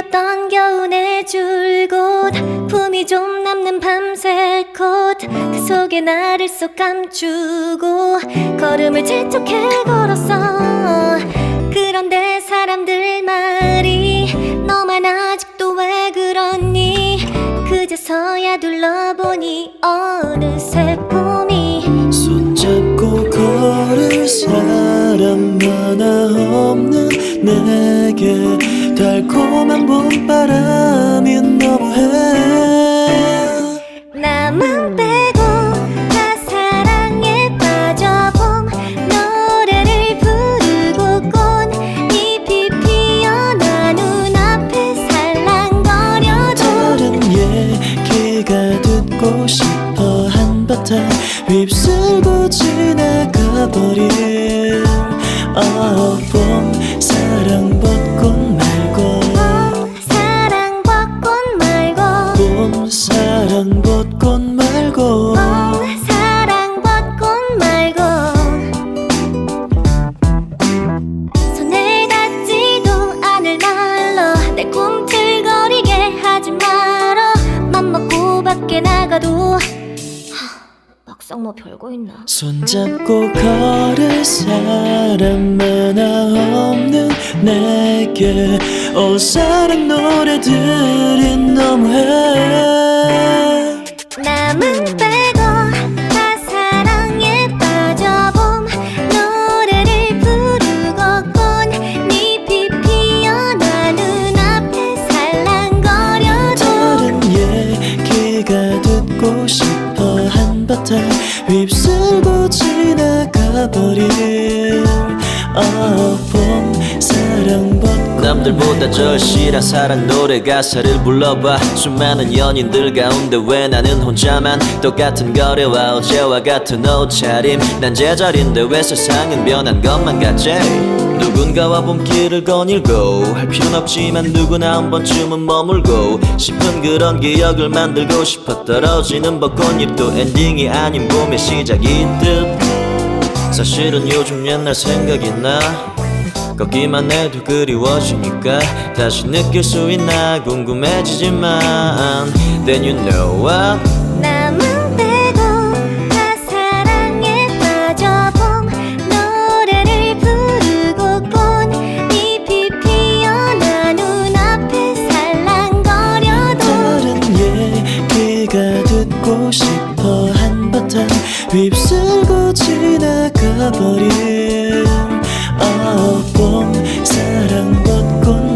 그렸던 겨운의 줄곧 품이 좀 남는 밤새 꽃그 속에 나를 쏙 감추고 걸음을 재촉해 걸었어. 그런데 사람들 말이 너만 아직도 왜 그러니? 그제서야 둘러보니 어느새 봄이 손잡고 걸을 사람 하나 없는 내게 달콤한 봄바람이 너무해. 나만 빼고 다 사랑에 빠져 봄 노래를 부르고 꽃잎이 피어나 눈앞에 살랑거려도 다른 얘기가 듣고 싶어 한바탕 휩쓸고 지나가버릴. 어 밖에 나가도. 하, 막상 뭐 별거 있나? 손잡고 걸을 사람 하나 없는 내게 올 사랑 노래 들 한바탕 휩쓸고 지나가 버릴 어봄 사랑 벚꽃 남들보다 절실한 사랑 노래 가사를 불러봐. 수많은 연인들 가운데 왜 나는 혼자만? 똑같은 거래와 어제와 같은 옷차림. 난 제자리인데 왜 세상은 변한 것만 같지 누군가와 봄길을 거닐고 할 필요는 없지만 누구나 한 번쯤은 머물고 싶은 그런 기억을 만들고 싶어 떨어지는 벚꽃잎도 엔딩이 아닌 봄의 시작이듯. 사실은 요즘 옛날 생각이 나. 걷기만 해도 그리워지니까 다시 느낄 수 있나 궁금해지지만 Then you know what 싶어 한바탕 휩쓸고 지나가버린 어봄 사랑 벚꽃